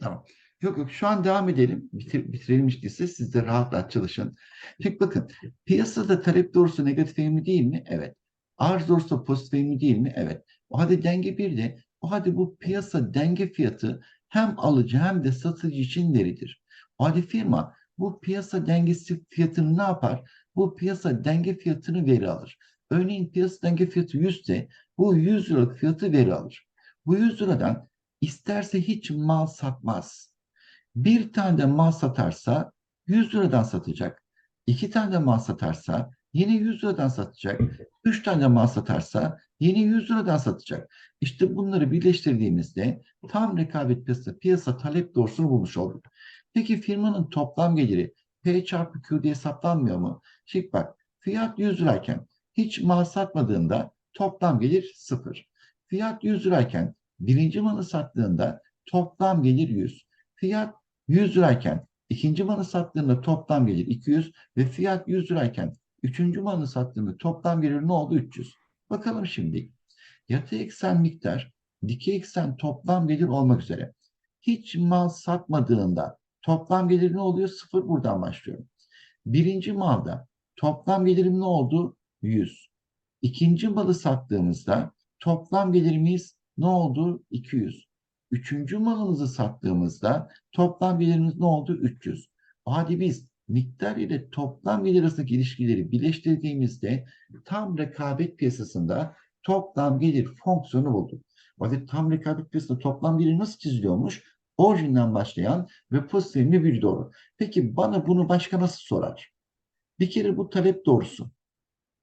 Tamam. Yok yok şu an devam edelim. Bitir, bitirelim işte siz de rahat rahat çalışın. Peki bakın piyasada talep doğrusu negatif eğimli değil mi? Evet. Arz doğrusu pozitif eğimli değil mi? Evet. O halde denge bir de o halde bu piyasa denge fiyatı hem alıcı hem de satıcı için veridir. O halde firma bu piyasa dengesi fiyatını ne yapar? Bu piyasa denge fiyatını veri alır. Örneğin piyasa denge fiyatı 100 ise bu 100 liralık fiyatı veri alır. Bu 100 liradan isterse hiç mal satmaz. Bir tane de mal satarsa 100 liradan satacak. İki tane de mal satarsa yine 100 liradan satacak. Üç tane de mal satarsa yine 100 liradan satacak. İşte bunları birleştirdiğimizde tam rekabet piyasa, piyasa talep doğrusunu bulmuş olduk. Peki firmanın toplam geliri P çarpı Q diye hesaplanmıyor mu? Şimdi bak fiyat 100 lirayken hiç mal satmadığında toplam gelir 0. Fiyat 100 lirayken birinci malı sattığında toplam gelir 100. Fiyat 100 lirayken ikinci malı sattığında toplam gelir 200 ve fiyat 100 lirayken üçüncü malı sattığında toplam gelir ne oldu? 300. Bakalım şimdi. Yatay eksen miktar, dikey eksen toplam gelir olmak üzere. Hiç mal satmadığında toplam gelir ne oluyor? Sıfır buradan başlıyorum. Birinci malda toplam gelirim ne oldu? 100. İkinci malı sattığımızda toplam gelirimiz ne oldu? 200. Üçüncü malımızı sattığımızda toplam gelirimiz ne oldu? 300. Hadi biz miktar ile toplam gelir arasındaki ilişkileri birleştirdiğimizde tam rekabet piyasasında toplam gelir fonksiyonu bulduk. Hadi tam rekabet piyasasında toplam gelir nasıl çiziliyormuş? Orijinden başlayan ve pozitifli bir doğru. Peki bana bunu başka nasıl sorar? Bir kere bu talep doğrusu.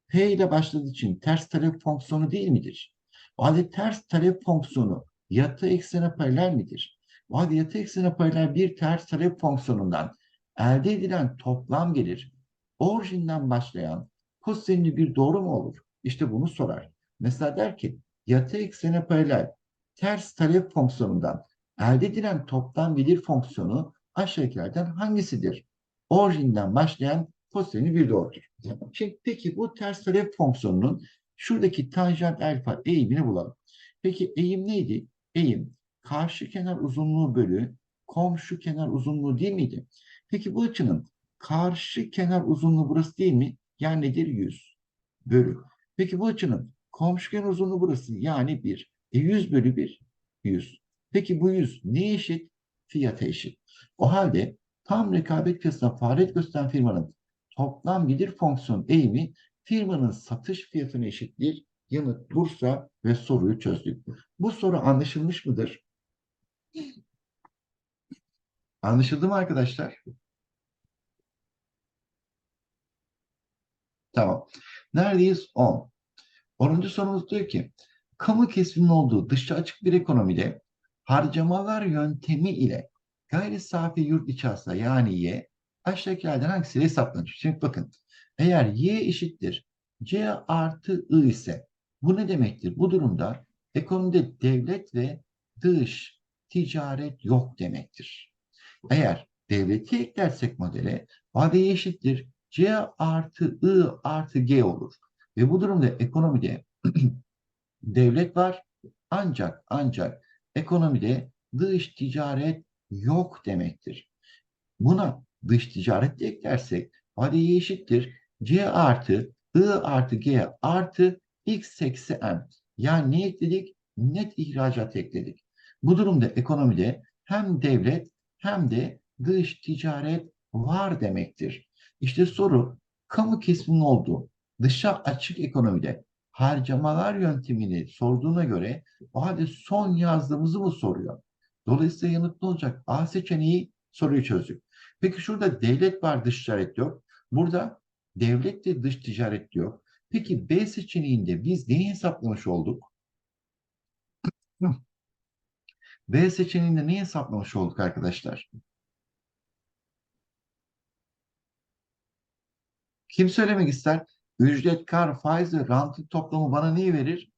P ile başladığı için ters talep fonksiyonu değil midir? O halde ters talep fonksiyonu yatay eksene paralel midir? O halde yatay eksene paralel bir ters talep fonksiyonundan elde edilen toplam gelir orijinden başlayan kosinüsü bir doğru mu olur? İşte bunu sorar. Mesela der ki yatay eksene paralel ters talep fonksiyonundan elde edilen toplam gelir fonksiyonu aşağıdakilerden hangisidir? Orijinden başlayan kosinüsü bir doğrudur. Şimdi peki bu ters talep fonksiyonunun şuradaki tanjant alfa eğimini bulalım. Peki eğim neydi? Eğim karşı kenar uzunluğu bölü komşu kenar uzunluğu değil miydi? Peki bu açının karşı kenar uzunluğu burası değil mi? Yani nedir? 100 bölü. Peki bu açının komşu kenar uzunluğu burası yani 1. E 100 bölü 1 100. Peki bu 100 neye eşit? Fiyata eşit. O halde tam rekabet piyasasına faaliyet gösteren firmanın toplam gelir fonksiyon eğimi firmanın satış fiyatına eşittir. Yanıt Bursa ve soruyu çözdük. Bu soru anlaşılmış mıdır? Anlaşıldı mı arkadaşlar? Tamam. Neredeyiz? 10. 10. sorumuz diyor ki kamu kesiminin olduğu dışça açık bir ekonomide harcamalar yöntemi ile gayri safi yurt içi hasıla yani Y aşağıdakilerden hangisiyle hesaplanır? Şimdi bakın eğer Y eşittir C artı I ise bu ne demektir? Bu durumda ekonomide devlet ve dış ticaret yok demektir. Eğer devleti eklersek modele vadeye eşittir C artı I artı G olur. Ve bu durumda ekonomide devlet var ancak ancak ekonomide dış ticaret yok demektir. Buna dış ticaret de eklersek vadeye eşittir C artı I artı G artı X eksi M. Yani ne ekledik? Net ihracat ekledik. Bu durumda ekonomide hem devlet hem de dış ticaret var demektir. İşte soru kamu kesiminin olduğu dışa açık ekonomide harcamalar yöntemini sorduğuna göre o halde son yazdığımızı mı soruyor? Dolayısıyla yanıt ne olacak? A seçeneği soruyu çözdük. Peki şurada devlet var dış ticaret yok. Burada devlet de dış ticaret yok. Peki B seçeneğinde biz neyi hesaplamış olduk? B seçeneğinde neyi hesaplamış olduk arkadaşlar? Kim söylemek ister? Ücret, kar, faiz ve rantın toplamı bana neyi verir?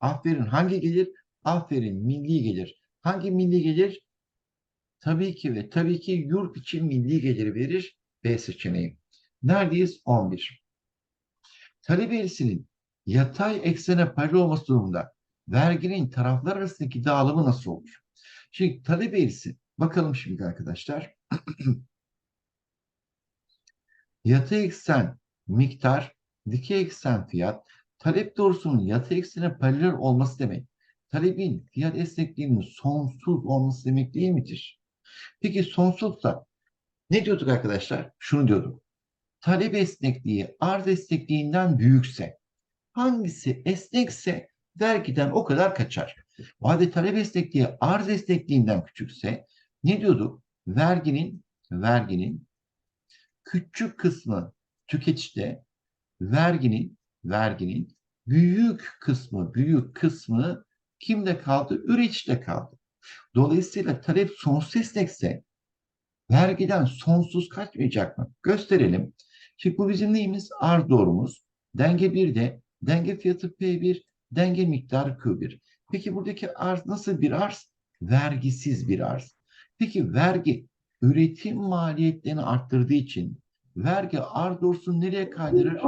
Aferin. Hangi gelir? Aferin. Milli gelir. Hangi milli gelir? Tabii ki ve tabii ki yurt içi milli geliri verir B seçeneği. Neredeyiz? 11. Talep eğrisinin yatay eksene paralel olması durumunda verginin taraflar arasındaki dağılımı nasıl olur? Şimdi talep eğrisi Bakalım şimdi arkadaşlar. Yatay eksen miktar, dikey eksen fiyat, talep doğrusunun yatay eksene paralel olması demek. Talebin fiyat esnekliğinin sonsuz olması demek değil midir? Peki sonsuzsa ne diyorduk arkadaşlar? Şunu diyorduk. Talep esnekliği arz esnekliğinden büyükse, hangisi esnekse vergiden o kadar kaçar. O halde talep esnekliği arz esnekliğinden küçükse ne diyorduk? Verginin verginin küçük kısmı tüketicide, verginin verginin büyük kısmı büyük kısmı kimde kaldı? Üreticide kaldı. Dolayısıyla talep sonsuz esnekse vergiden sonsuz kaçmayacak mı? Gösterelim. Şimdi bu bizim neyimiz? Arz doğrumuz. Denge 1'de denge fiyatı P1, denge miktarı Q1. Peki buradaki arz nasıl bir arz? Vergisiz bir arz. Peki vergi üretim maliyetlerini arttırdığı için vergi arz doğrusunu nereye kaydırır?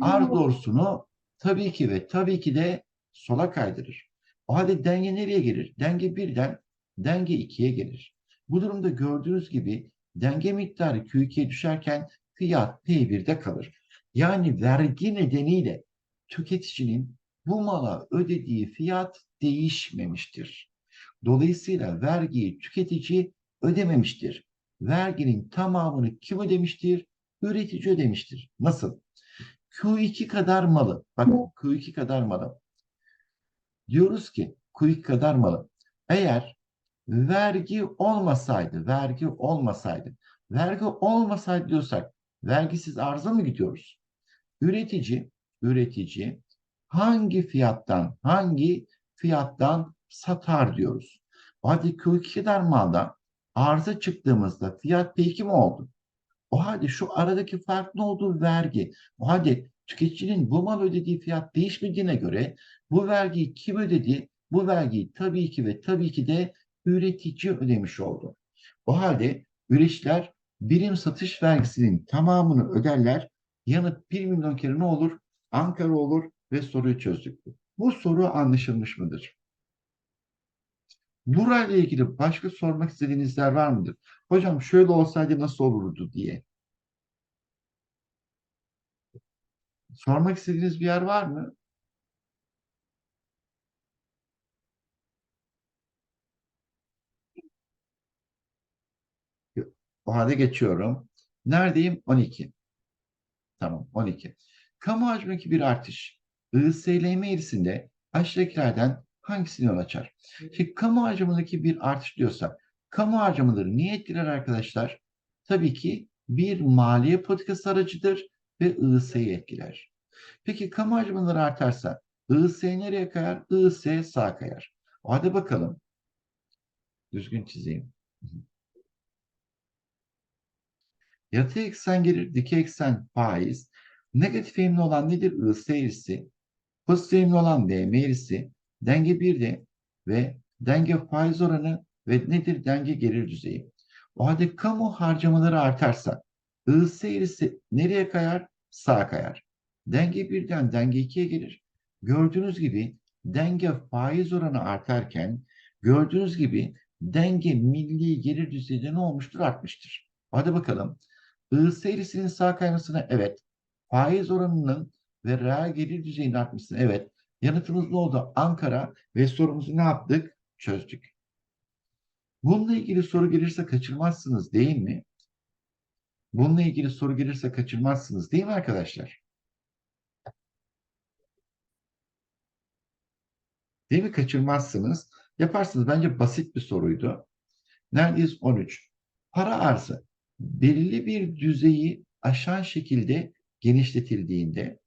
Arz doğrusunu tabii ki ve tabii ki de sola kaydırır. O halde denge nereye gelir? Denge birden denge ikiye gelir. Bu durumda gördüğünüz gibi denge miktarı Q2'ye düşerken fiyat P1'de kalır. Yani vergi nedeniyle tüketicinin bu mala ödediği fiyat değişmemiştir. Dolayısıyla vergiyi tüketici ödememiştir. Verginin tamamını kim ödemiştir? Üretici ödemiştir. Nasıl? Q2 kadar malı. Bakın Q2 kadar malı. Diyoruz ki Q2 kadar malı. Eğer vergi olmasaydı, vergi olmasaydı, vergi olmasaydı diyorsak vergisiz arıza mı gidiyoruz? Üretici, üretici hangi fiyattan, hangi fiyattan satar diyoruz. Hadi Q2 kadar malda arıza çıktığımızda fiyat P2 mi oldu? O halde şu aradaki fark ne oldu? Vergi. O halde tüketicinin bu mal ödediği fiyat değişmediğine göre bu vergiyi kim ödedi? Bu vergiyi tabii ki ve tabii ki de üretici ödemiş oldu. O halde üreticiler birim satış vergisinin tamamını öderler. Yanıt 1 milyon kere ne olur? Ankara olur ve soruyu çözdük. Bu soru anlaşılmış mıdır? Burayla ilgili başka sormak istediğiniz yer var mıdır? Hocam şöyle olsaydı nasıl olurdu diye. Sormak istediğiniz bir yer var mı? O halde geçiyorum. Neredeyim? 12. Tamam 12. Kamu hacmindeki bir artış ISLM eğrisinde aşağıdakilerden hangisini yol açar? Şimdi kamu harcamındaki bir artış diyorsak kamu harcamaları niye etkiler arkadaşlar? Tabii ki bir maliye politikası aracıdır ve IS'yi etkiler. Peki kamu harcamaları artarsa IS nereye kayar? IS sağa kayar. Hadi bakalım. Düzgün çizeyim. Yatay eksen gelir, dikey eksen faiz. Negatif eğimli olan nedir? IS eğrisi. Pozitif eğimli olan DM eğrisi. Denge 1'de ve denge faiz oranı ve nedir? Denge gelir düzeyi. O halde kamu harcamaları artarsa IS eğrisi nereye kayar? Sağa kayar. Denge birden denge 2'ye gelir. Gördüğünüz gibi denge faiz oranı artarken gördüğünüz gibi denge milli gelir düzeyinde ne olmuştur? Artmıştır. Hadi bakalım. IS eğrisinin sağ kaymasına evet. Faiz oranının ve reel gelir düzeyinin artmasına evet. Yanıtımız ne oldu? Ankara ve sorumuzu ne yaptık? Çözdük. Bununla ilgili soru gelirse kaçırmazsınız değil mi? Bununla ilgili soru gelirse kaçırmazsınız değil mi arkadaşlar? Değil mi? Kaçırmazsınız. Yaparsınız. Bence basit bir soruydu. Neredeyiz? 13. Para arzı belirli bir düzeyi aşan şekilde genişletildiğinde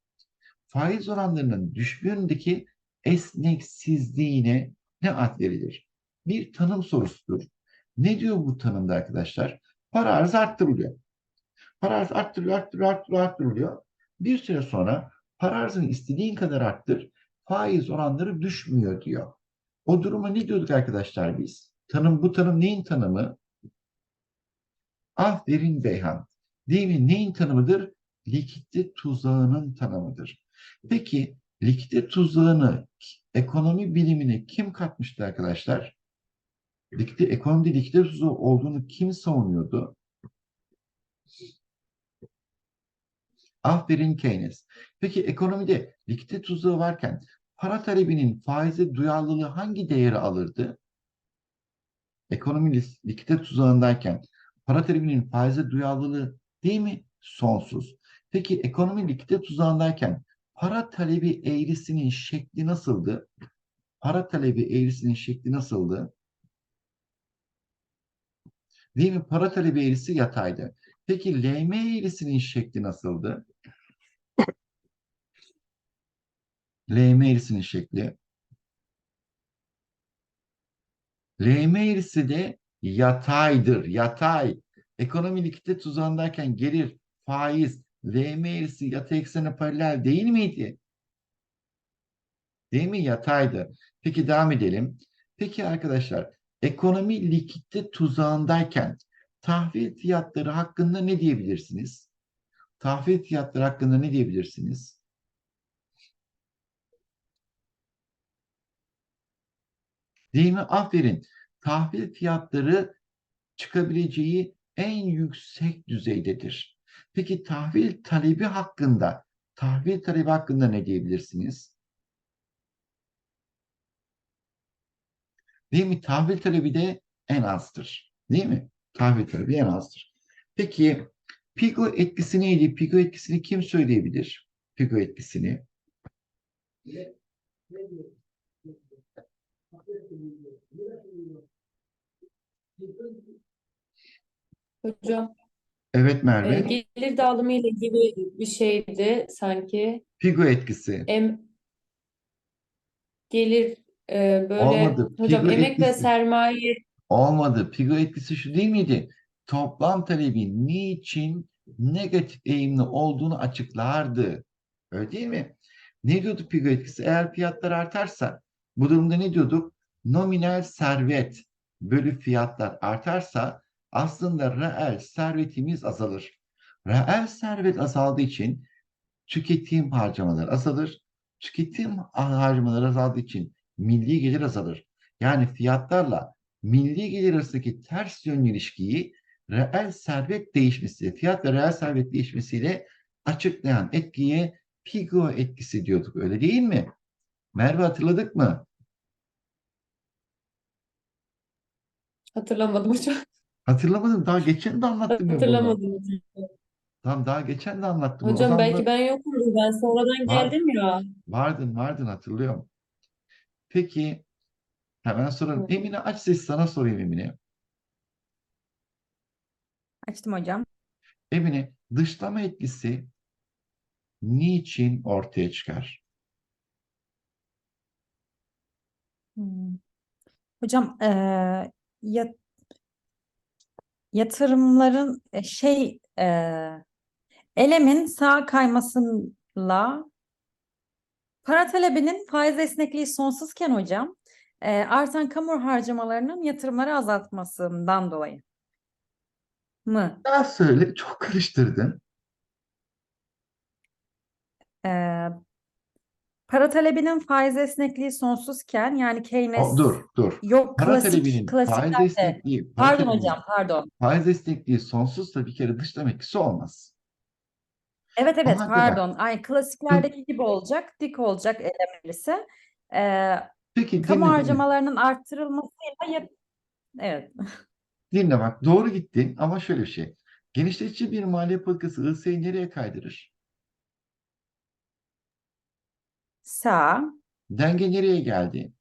faiz oranlarının düşme yönündeki esneksizliğine ne ad verilir? Bir tanım sorusudur. Ne diyor bu tanımda arkadaşlar? Para arzı arttırılıyor. Para arzı arttırılıyor, arttırılıyor, arttırılıyor, arttırılıyor. Bir süre sonra para arzını istediğin kadar arttır, faiz oranları düşmüyor diyor. O duruma ne diyorduk arkadaşlar biz? Tanım, bu tanım neyin tanımı? Aferin Beyhan. Değil mi? Neyin tanımıdır? Likidite tuzağının tanımıdır. Peki likidite tuzağını ekonomi bilimine kim katmıştı arkadaşlar? Likite, ekonomide likite tuzağı olduğunu kim savunuyordu? Aferin Keynes. Peki ekonomide likite tuzağı varken para talebinin faize duyarlılığı hangi değeri alırdı? Ekonomi likite tuzağındayken para talebinin faize duyarlılığı değil mi? Sonsuz. Peki ekonomi likite tuzağındayken para talebi eğrisinin şekli nasıldı? Para talebi eğrisinin şekli nasıldı? Değil mi? Para talebi eğrisi yataydı. Peki LM eğrisinin şekli nasıldı? LM eğrisinin şekli. LM eğrisi de yataydır. Yatay. Ekonomi likite tuzağındayken gelir, faiz, LM eğrisi yatay eksene paralel değil miydi? Değil mi? Yataydı. Peki devam edelim. Peki arkadaşlar, ekonomi likitte tuzağındayken tahvil fiyatları hakkında ne diyebilirsiniz? Tahvil fiyatları hakkında ne diyebilirsiniz? Değil mi? Aferin. Tahvil fiyatları çıkabileceği en yüksek düzeydedir. Peki tahvil talebi hakkında, tahvil talebi hakkında ne diyebilirsiniz? Değil mi? Tahvil talebi de en azdır. Değil mi? Tahvil talebi en azdır. Peki Pigo etkisi neydi? Pigo etkisini kim söyleyebilir? Pigo etkisini. Hocam, Evet e, Merve. gelir dağılımı ile ilgili bir şeydi sanki. Pigo etkisi. Em, gelir e, böyle Olmadı. hocam Pigo emek ve etkisi. sermaye Olmadı. Pigo etkisi şu değil miydi? Toplam talebin niçin negatif eğimli olduğunu açıklardı. Öyle değil mi? Ne diyordu Pigo etkisi? Eğer fiyatlar artarsa bu durumda ne diyorduk? Nominal servet bölü fiyatlar artarsa aslında reel servetimiz azalır. Reel servet azaldığı için tüketim harcamaları azalır. Tüketim harcamaları azaldığı için milli gelir azalır. Yani fiyatlarla milli gelir arasındaki ters yönlü ilişkiyi reel servet değişmesi, fiyat ve reel servet değişmesiyle açıklayan etkiye Pigo etkisi diyorduk. Öyle değil mi? Merve hatırladık mı? Hatırlamadım hocam. Hatırlamadım. Daha geçen de anlattım ya bunu. Hatırlamadım hocam. Tamam daha geçen de anlattım. O Hocam zaman belki ben yokumdur. Ben sonradan Var. geldim ya. Vardın vardın hatırlıyorum. Peki hemen soralım. Hı. Emine aç ses sana sorayım Emine. Açtım hocam. Emine dışlama etkisi niçin ortaya çıkar? Hmm. Hocam eee, ya- yatırımların e, şey eee, elemin sağa kaymasıyla para talebinin faiz esnekliği sonsuzken hocam eee, artan kamu harcamalarının yatırımları azaltmasından dolayı mı? Daha söyle çok karıştırdın. Eee, para talebinin faiz esnekliği sonsuzken yani O, Keynes dur dur. yok Para klasik talebinin faiz klasiklerde esnekliği, para pardon hocam pardon. faiz esnekliği sonsuzsa bir kere dışlama etkisi olmaz. Evet evet bak. pardon. Ay klasiklerdeki gibi olacak, dik olacak elemelisi. Ee, Peki kamu dinle dinle. harcamalarının arttırılmasıyla yap- evet. Dinle bak doğru gittin ama şöyle bir şey. Genişletici bir maliye politikası ISE'yi nereye kaydırır? Sağ, Denge nereye geldi?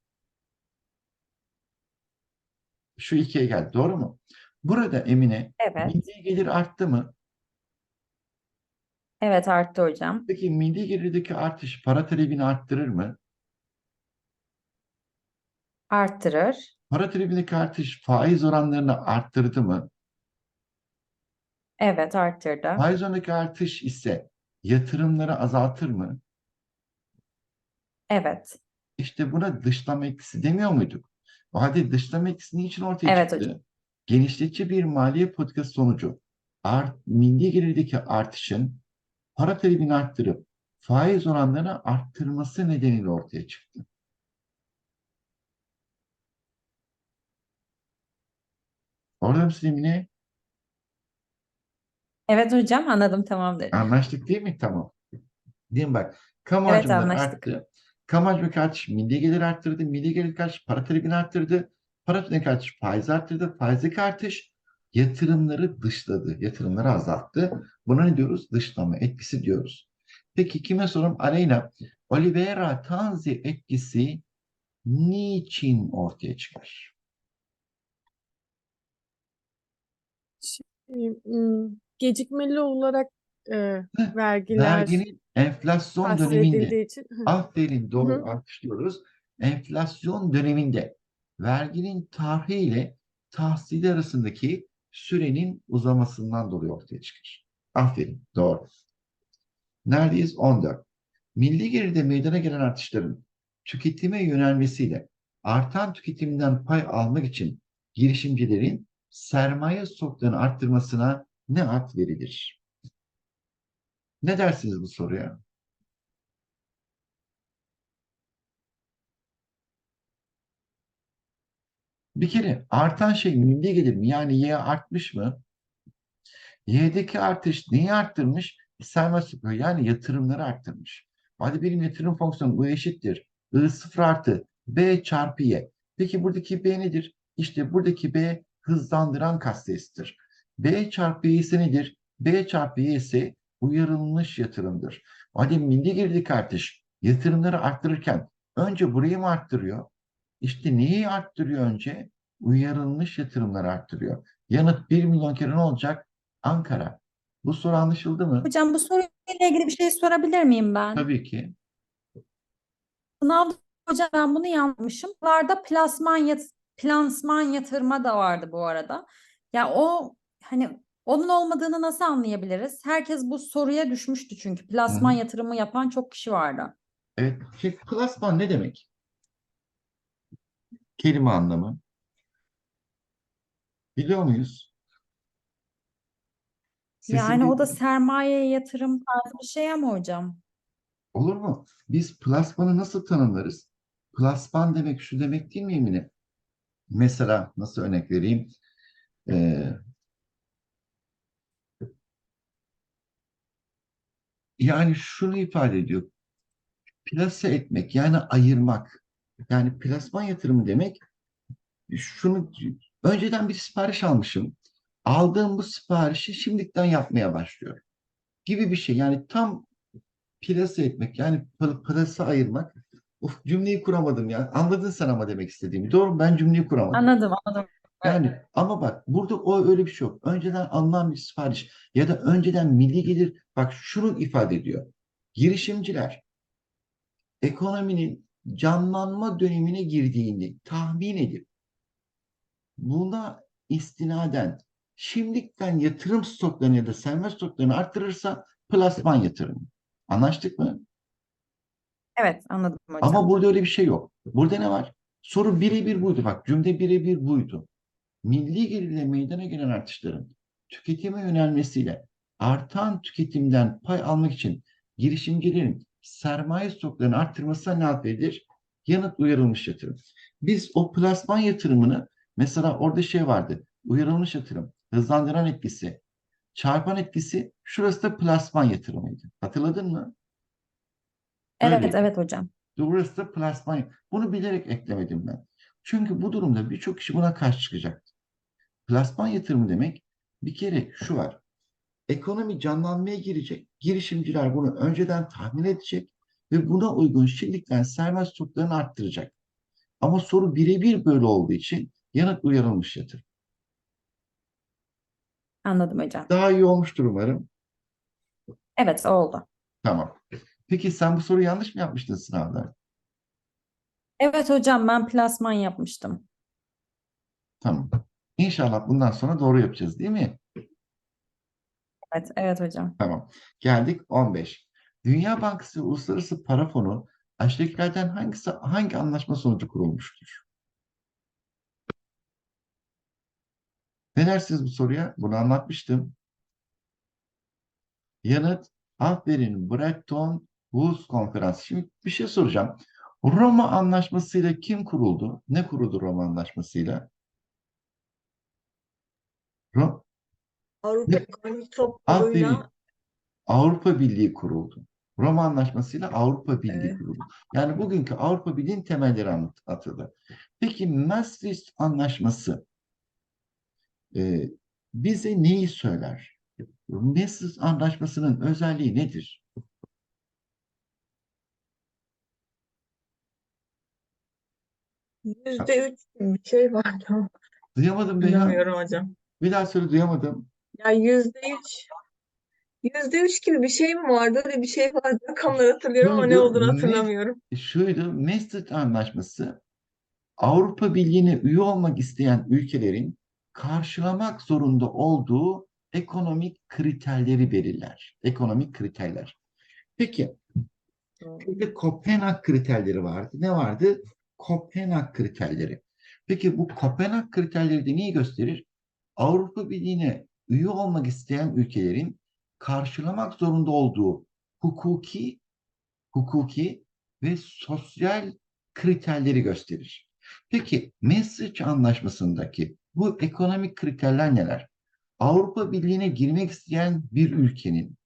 Şu ikiye geldi. Doğru mu? Burada Emine evet. milli gelir arttı mı? Evet arttı hocam. Peki milli gelirdeki artış para talebini arttırır mı? Arttırır. Para talebindeki artış faiz oranlarını arttırdı mı? Evet arttırdı. Faiz oranındaki artış ise yatırımları azaltır mı? Evet. İşte buna dışlama etkisi demiyor muyduk? O halde dışlama etkisi niçin ortaya Evet çıktı? hocam. Genişletici bir maliye politikası sonucu art, milli gelirdeki artışın para talebini arttırıp faiz oranlarını arttırması nedeniyle ortaya çıktı. Orada mısın Emine? Evet hocam anladım tamamdır. Anlaştık değil mi? Tamam. Değil mi bak? Kamu Evet, anlaştık. arttı. Kamu hacmi artış milli gelir arttırdı. Milli gelir artış para talebini arttırdı. Para talebini artış faiz arttırdı. Faizdeki artış yatırımları dışladı. Yatırımları azalttı. Buna ne diyoruz? Dışlama etkisi diyoruz. Peki kime sorayım? Aleyna. Oliveira Tanzi etkisi niçin ortaya çıkar? Ee, hmm, Gecikmeli olarak e, vergiler Verginin enflasyon döneminde için Aferin doğru Hı hı. alkışlıyoruz. Enflasyon döneminde verginin tarihi ile tahsili arasındaki sürenin uzamasından dolayı ortaya çıkar. Aferin doğru. Neredeyiz? 14. Milli gelirde meydana gelen artışların tüketime yönelmesiyle artan tüketimden pay almak için girişimcilerin sermaye stoklarını arttırmasına ne ad verilir? Ne dersiniz bu soruya? Bir kere artan şey milli gelir mi? Yani Y artmış mı? Y'deki artış neyi arttırmış? Sermaye stokları yani yatırımları arttırmış. Hadi benim yatırım fonksiyonu bu eşittir. I sıfır artı B çarpı Y. Peki buradaki B nedir? İşte buradaki B hızlandıran katsayısıdır. B çarpı Y ise nedir? B çarpı Y ise uyarılmış yatırımdır. Hadi milli gelirdeki artış yatırımları arttırırken önce burayı mı arttırıyor? İşte neyi arttırıyor önce? Uyarılmış yatırımları arttırıyor. Yanıt 1 milyon kere ne olacak? Ankara. Bu soru anlaşıldı mı? Hocam bu soruyla ilgili bir şey sorabilir miyim ben? Tabii ki. Sınavda hocam ben bunu yanlışım. Varda plasman yat plansman yatırma da vardı bu arada. Ya o hani onun olmadığını nasıl anlayabiliriz? Herkes bu soruya düşmüştü çünkü. Plasman Hı yatırımı yapan çok kişi vardı. Evet. Şey, klasman ne demek? Kelime anlamı. Biliyor muyuz? Sesim Yani o da sermayeye yatırım tarzı bir şey ama hocam. Olur mu? Biz plasmanı nasıl tanımlarız? Plasman demek şu demek değil mi Emine? Mesela nasıl örnek vereyim? Ee, yani şunu ifade ediyor. Plase etmek yani ayırmak. Yani plasman yatırımı demek şunu önceden bir sipariş almışım. Aldığım bu siparişi şimdiden yapmaya başlıyorum. Gibi bir şey. Yani tam plase etmek yani pl- plase ayırmak. Of cümleyi kuramadım ya. Anladın sen ama demek istediğimi. Doğru ben cümleyi kuramadım. Anladım, anladım. Yani ama bak burada o öyle bir şey yok. Önceden alınan bir sipariş ya da önceden milli gelir bak şunu ifade ediyor. Girişimciler ekonominin canlanma dönemine girdiğini tahmin edip buna istinaden şimdiden yatırım stoklarını ya da sermaye stoklarını arttırırsa plasman yatırımı. Anlaştık mı? Evet, anladım hocam. Ama burada öyle bir şey yok. Burada ne var? Soru birebir buydu. Bak cümle birebir buydu. Milli gelirle meydana gelen artışların tüketime yönelmesiyle artan tüketimden pay almak için girişimcilerin sermaye stoklarını arttırmasına ne verilir? Yanıt uyarılmış yatırım. Biz o plasman yatırımını mesela orada şey vardı. Uyarılmış yatırım, hızlandıran etkisi, çarpan etkisi şurası da plasman yatırımıydı. Hatırladın mı? Evet, Öyleydi. evet hocam. Burası da plasman. Bunu bilerek eklemedim ben. Çünkü bu durumda birçok kişi buna karşı çıkacaktı. Plasman yatırımı demek bir kere şu var. Ekonomi canlanmaya girecek. Girişimciler bunu önceden tahmin edecek ve buna uygun şimdiden sermaye stoklarını arttıracak. Ama soru birebir böyle olduğu için yanıt uyarılmış yatırım. Anladım hocam. Daha iyi olmuştur umarım. Evet, oldu. Tamam. Peki sen bu soruyu yanlış mı yapmıştın sınavda? Evet hocam ben plasman yapmıştım. Tamam. İnşallah bundan sonra doğru yapacağız değil mi? Evet, evet hocam. Tamam. Geldik 15. Dünya Bankası ve Uluslararası Para Fonu aşağıdakilerden hangisi hangi anlaşma sonucu kurulmuştur? Ne dersiniz bu soruya? Bunu anlatmıştım. Yanıt aferin Bretton Woods Konferansı. Şimdi bir şey soracağım. Roma Anlaşması'yla kim kuruldu? Ne kuruldu Roma Anlaşması'yla? Ro- Avrupa Ne? Ekonomik Aferin. Topluluğu'yla Avrupa Birliği kuruldu. Roma Anlaşması'yla Avrupa Birliği Evet. kuruldu. Yani bugünkü Avrupa Birliği'nin temelleri anlat- atıldı. Peki Maastricht Anlaşması e, bize neyi söyler? Maastricht Anlaşması'nın özelliği nedir? yüzde üç gibi bir şey vardı ama Duyamadım Beyhan. bilmiyorum hocam. Bir daha söyle duyamadım. Ya yüzde üç yüzde üç gibi bir şey mi vardı? Öyle bir şey vardı. Rakamları hatırlıyorum ama ne Şuydu, olduğunu hatırlamıyorum. Şuydu, Maastricht Anlaşması Avrupa Birliği'ne üye olmak isteyen ülkelerin karşılamak zorunda olduğu ekonomik kriterleri belirler. Ekonomik kriterler. Peki, bir de Kopenhag kriterleri vardı. Ne vardı? Kopenhag kriterleri. Peki bu Kopenhag kriterleri de neyi gösterir? Avrupa Birliği'ne üye olmak isteyen ülkelerin karşılamak zorunda olduğu hukuki, hukuki ve sosyal kriterleri gösterir. Peki Maastricht Anlaşması'ndaki bu ekonomik kriterler neler? Avrupa Birliği'ne girmek isteyen bir ülkenin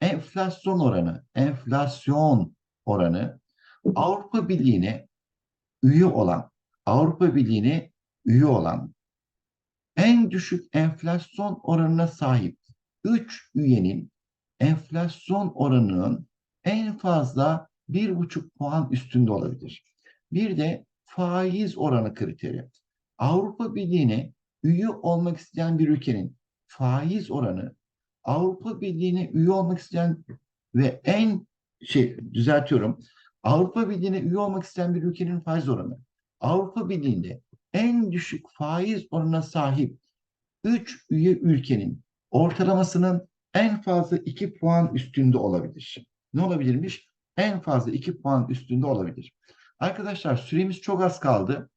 enflasyon oranı, enflasyon oranı Avrupa Birliği'ne üye olan, Avrupa Birliği'ne üye olan en düşük enflasyon oranına sahip 3 üyenin enflasyon oranının en fazla 1,5 puan üstünde olabilir. Bir de faiz oranı kriteri. Avrupa Birliği'ne üye olmak isteyen bir ülkenin faiz oranı Avrupa Birliği'ne üye olmak isteyen ve en şey düzeltiyorum. Avrupa Birliği'ne üye olmak isteyen bir ülkenin faiz oranı Avrupa Birliği'nde en düşük faiz oranına sahip 3 üye ülkenin ortalamasının en fazla 2 puan üstünde olabilir. Ne olabilirmiş? En fazla 2 puan üstünde olabilir. Arkadaşlar süremiz çok az kaldı.